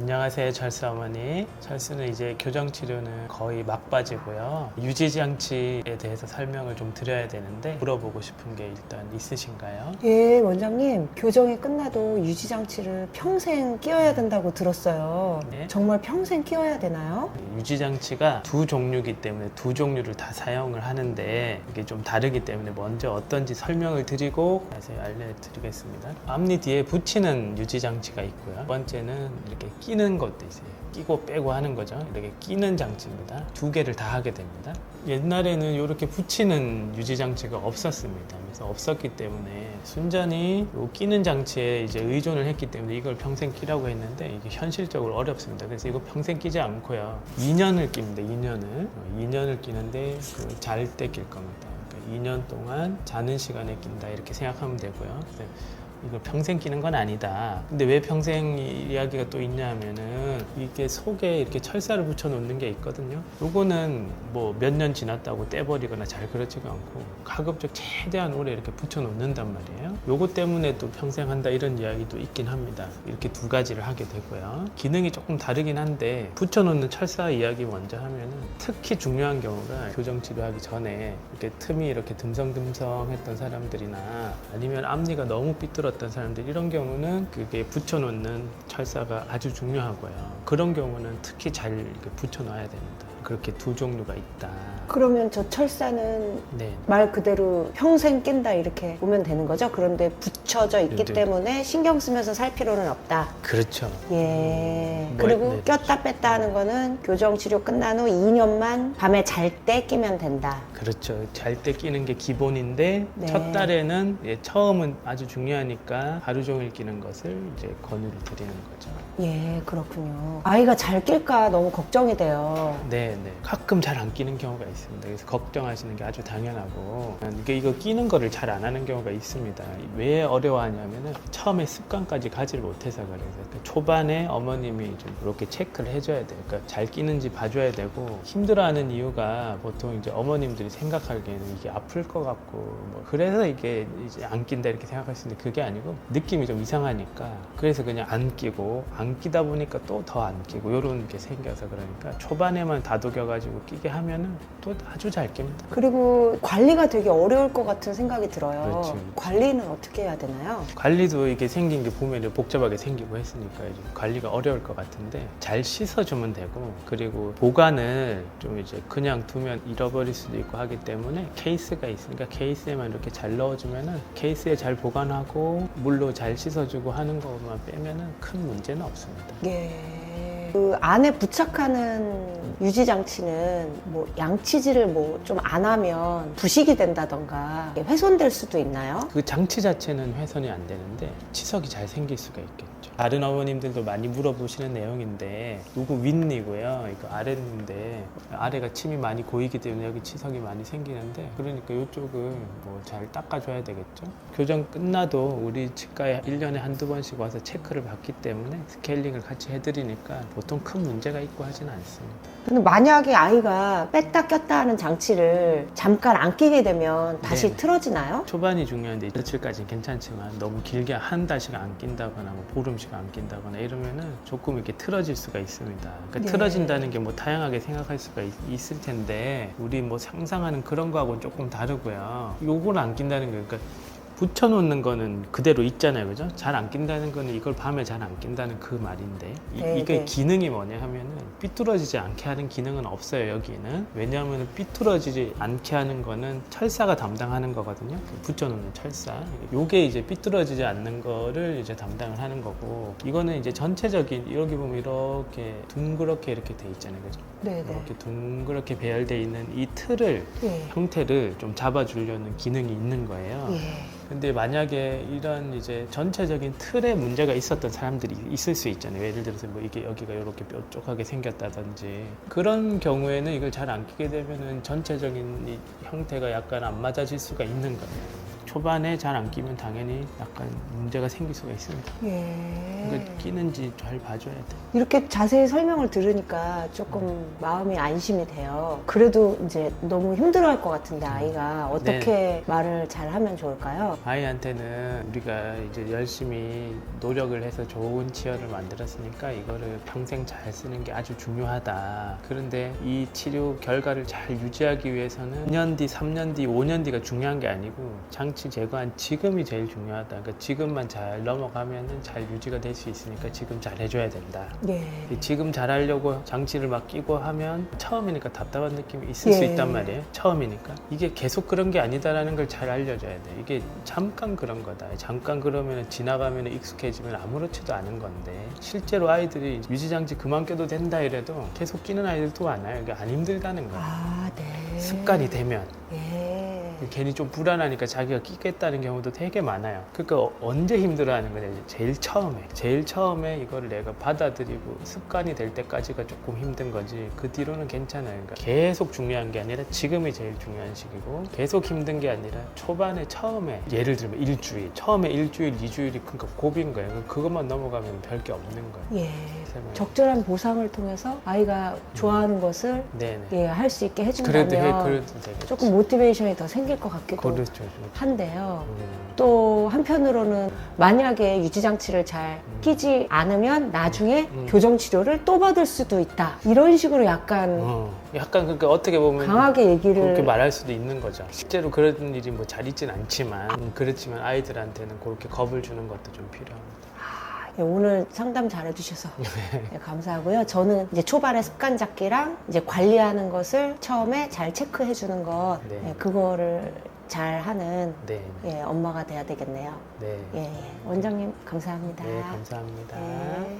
안녕하세요, 철수 어머니. 철수는 이제 교정 치료는 거의 막바지고요. 유지 장치에 대해서 설명을 좀 드려야 되는데 물어보고 싶은 게 일단 있으신가요? 예, 원장님. 교정이 끝나도 유지장치를 평생 끼워야 된다고 들었어요. 네. 정말 평생 끼워야 되나요? 유지 장치가 두 종류이기 때문에 두 종류를 다 사용을 하는데 이게 좀 다르기 때문에 먼저 어떤지 설명을 드리고 자세히 알려드리겠습니다. 앞니 뒤에 붙이는 유지 장치가 있고요. 두 번째는 이렇게 끼는 것도 있어요. 끼고 빼고 하는 거죠. 이렇게 끼는 장치입니다. 두 개를 다 하게 됩니다. 옛날에는 이렇게 붙이는 유지 장치가 없었습니다. 그래서 없었기 때문에 순전히 요 끼는 장치에 이제 의존을 했기 때문에 이걸 평생 끼라고 했는데 이게 현실적으로 어렵습니다. 그래서 이거 평생 끼지 않고요. 2년을 낍니다. 2년을 2년을 끼는데 그 잘 때 낄 겁니다. 그러니까 2년 동안 자는 시간에 낀다 이렇게 생각하면 되고요. 이걸 평생 끼는 건 아니다. 근데 왜 평생 이- 이야기가 또 있냐 하면은 이게 속에 이렇게 철사를 붙여 놓는 게 있거든요. 요거는 뭐 몇 년 지났다고 떼버리거나 잘 그렇지가 않고 가급적 최대한 오래 이렇게 붙여 놓는단 말이에요. 요거 때문에 또 평생 한다 이런 이야기도 있긴 합니다. 이렇게 두 가지를 하게 되고요. 기능이 조금 다르긴 한데 붙여 놓는 철사 이야기 먼저 하면은 특히 중요한 경우가 교정 치료하기 전에 이렇게 틈이 이렇게 듬성듬성했던 사람들이나 아니면 앞니가 너무 삐뚤 었던 사람들 이런 경우는 그게 붙여놓는 철사가 아주 중요하고요. 그런 경우는 특히 잘 붙여놔야 됩니다. 그렇게 두 종류가 있다. 그러면 저 철사는 네. 말 그대로 평생 낀다 이렇게 보면 되는 거죠? 그런데 붙여져 있기 네, 네. 때문에 신경 쓰면서 살 필요는 없다. 그렇죠. 예. 뭐, 그리고 네. 꼈다 뺐다 하는 거는 교정 치료 끝난 후 2년만 밤에 잘 때 끼면 된다. 그렇죠. 잘 때 끼는 게 기본인데 네. 첫 달에는 예, 처음은 아주 중요하니까 하루 종일 끼는 것을 이제 권유를 드리는 거죠. 예, 그렇군요. 아이가 잘 낄까 너무 걱정이 돼요. 네, 네. 가끔 잘 안 끼는 경우가 있습니다. 그래서 걱정하시는 게 아주 당연하고 이게 이거 끼는 거를 잘 안 하는 경우가 있습니다. 왜 어려워하냐면은 처음에 습관까지 가지를 못해서 그래요. 그러니까 초반에 어머님이 좀 이렇게 체크를 해줘야 돼요. 그러니까 잘 끼는지 봐줘야 되고 힘들어하는 이유가 보통 이제 어머님들이 생각하기에는 이게 아플 것 같고 뭐 그래서 이게 이제 안 낀다 이렇게 생각하시는데 그게 아니고 느낌이 좀 이상하니까 그래서 그냥 안 끼고 안 끼다 보니까 또 더 안 끼고 이런 게 생겨서 그러니까 초반에만 다 독여가지고 끼게 하면은 또 아주 잘 낍니다. 그리고 관리가 되게 어려울 것 같은 생각이 들어요. 그렇지. 관리는 어떻게 해야 되나요? 관리도 이게 생긴 게 보면 이렇게 복잡하게 생기고 했으니까 이제 관리가 어려울 것 같은데 잘 씻어주면 되고 그리고 보관을 좀 이제 그냥 두면 잃어버릴 수도 있고 하기 때문에 케이스가 있으니까 케이스에만 이렇게 잘 넣어주면은 케이스에 잘 보관하고 물로 잘 씻어주고 하는 것만 빼면은 큰 문제는 없습니다. 예. 그 안에 부착하는 유지 장치는 뭐 양치질을 뭐 좀 안 하면 부식이 된다던가 훼손될 수도 있나요? 그 장치 자체는 훼손이 안 되는데 치석이 잘 생길 수가 있겠죠. 다른 어머님들도 많이 물어보시는 내용인데 누구 윗니고요. 이거 아랫니인데 아래가 침이 많이 고이기 때문에 여기 치석이 많이 생기는데 그러니까 이쪽은 뭐잘 닦아줘야 되겠죠. 교정 끝나도 우리 치과에 1년에 한두 번씩 와서 체크를 받기 때문에 스케일링을 같이 해드리니까 보통 큰 문제가 있고 하지는 않습니다. 근데 만약에 아이가 뺐다 꼈다 하는 장치를 잠깐 안 끼게 되면 다시 네네. 틀어지나요? 초반이 중요한데 며칠까지는 괜찮지만 너무 길게 한 달씩 안 낀다거나 뭐 보름씩 안 낀다거나 이러면은 조금 이렇게 틀어질 수가 있습니다. 그러니까 네. 틀어진다는 게 뭐 다양하게 생각할 수가 있, 있을 텐데 우리 뭐 상상하는 그런 거하고는 조금 다르고요. 요걸 안 낀다는 거 그러니까 붙여놓는 거는 그대로 있잖아요, 그죠? 잘 안 낀다는 거는 이걸 밤에 잘 안 낀다는 그 말인데 이, 네, 이 게 네. 기능이 뭐냐 하면은 삐뚤어지지 않게 하는 기능은 없어요 여기는 왜냐하면 삐뚤어지지 않게 하는 거는 철사가 담당하는 거거든요 그 붙여놓는 철사 요게 이제 삐뚤어지지 않는 거를 이제 담당을 하는 거고 이거는 이제 전체적인 여기 보면 이렇게 둥그렇게 이렇게 돼 있잖아요 그죠 네 네. 이렇게 둥그렇게 배열돼 있는 이 틀을 예. 형태를 좀 잡아주려는 기능이 있는 거예요 예. 근데 만약에 이런 이제 전체적인 틀에 문제가 있었던 사람들이 있을 수 있잖아요. 예를 들어서 뭐 이게 여기가 이렇게 뾰족하게 생겼다든지 그런 경우에는 이걸 잘 안 끼게 되면은 전체적인 이 형태가 약간 안 맞아질 수가 있는 거예요. 초반에 잘 안 끼면 당연히 약간 문제가 생길 수가 있습니다. 예. 그러니까 끼는지 잘 봐줘야 돼. 이렇게 자세히 설명을 들으니까 조금 마음이 안심이 돼요. 그래도 이제 너무 힘들어할 것 같은데 아이가 어떻게 말을 잘 하면 좋을까요? 아이한테는 우리가 이제 열심히 노력을 해서 좋은 치열을 만들었으니까 이거를 평생 잘 쓰는 게 아주 중요하다. 그런데 이 치료 결과를 잘 유지하기 위해서는 2년 뒤, 3년 뒤, 5년 뒤가 중요한 게 아니고 장치 제거한 지금이 제일 중요하다. 그러니까 지금만 잘 넘어가면은 잘 유지가 될 수 있으니까 지금 잘 해줘야 된다. 예. 지금 잘 하려고 장치를 막 끼고 하면 처음이니까 답답한 느낌이 있을 수 예. 있단 말이에요. 처음이니까. 이게 계속 그런 게 아니다라는 걸 잘 알려줘야 돼. 이게 잠깐 그런 거다. 잠깐 그러면 지나가면 익숙해지면 아무렇지도 않은 건데 실제로 아이들이 유지장치 그만 껴도 된다 이래도 계속 끼는 아이들도 많아요. 이게 안 힘들다는 거야. 아, 네. 습관이 되면. 예. 괜히 좀 불안하니까 자기가 끼겠다는 경우도 되게 많아요. 그러니까 어- 언제 힘들어하는 거냐? 제일 처음에, 제일 처음에 이거를 내가 받아들이고 습관이 될 때까지가 조금 힘든 거지. 그 뒤로는 괜찮아요. 그러니까 계속 중요한 게 아니라 지금이 제일 중요한 시기고 계속 힘든 게 아니라 초반에 처음에 예를 들면 일주일, 처음에 일주일, 이주일이 그러니까 고비인 거예요. 그것만 넘어가면 별 게 없는 거예요. 예. 적절한 보상을 통해서 아이가 좋아하는 것을 네네. 예, 할 수 있게 그래도 해, 해준다면 그래도. 조금 모티베이션이 더 생길 것 같기도 그렇죠. 한데요. 음. 또 한편으로는 만약에 유지장치를 잘 끼지 않으면 나중에 음. 교정 치료를 또 받을 수도 있다. 이런 식으로 약간 어, 약간 그러니까 어떻게 보면 강하게 얘기를 그렇게 말할 수도 있는 거죠. 실제로 그런 일이 뭐 잘 있진 않지만 음, 그렇지만 아이들한테는 그렇게 겁을 주는 것도 좀 필요합니다. 예, 오늘 상담 잘 해주셔서 예, 감사하고요. 저는 이제 초반에 습관 잡기랑 이제 관리하는 것을 처음에 잘 체크해 주는 것 네. 예, 그거를 잘 하는 네, 예, 엄마가 돼야 되겠네요. 네, 예, 예. 원장님 감사합니다. 네, 감사합니다. 네. 네.